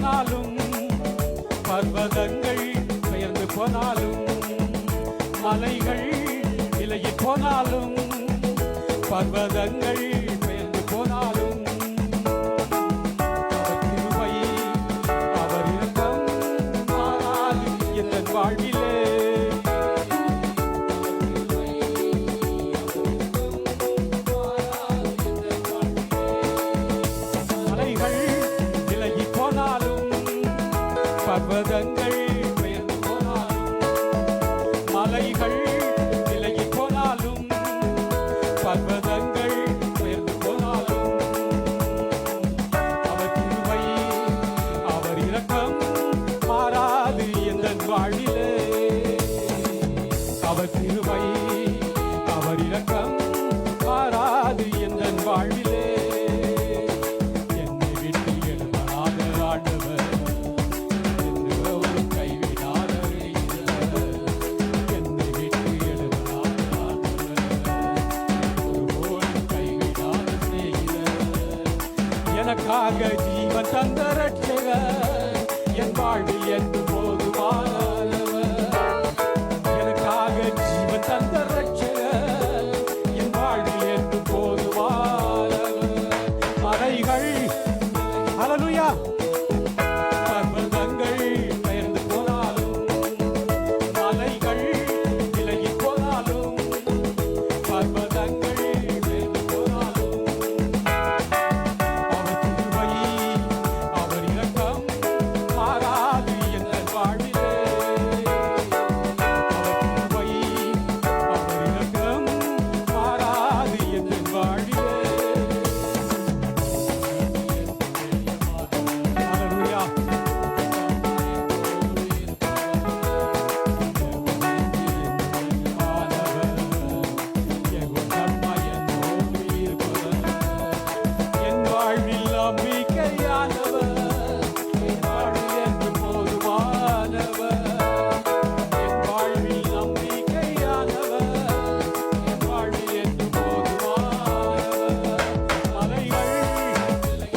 போனாலும் பர்வதங்கள் பெயர்ந்து போனாலும் மலைகள் விலகி போனாலும் பர்வதங்கள் பெயர்ந்து போனாலும் அவர் கிருபை, அவர் இரக்கம் எந்த வாழ்விலே பர்வதங்கள் பெயர்ந்து போனாலும் மலைகள் விலகி போனாலும் பர்வதங்கள் உயர்ந்து போனாலும் அவர் கிருபை அவர் இரக்கம் மாறாது எந்த வாழிலே அவர் கிருபை మనకాగ జీవ తందరటి Amém.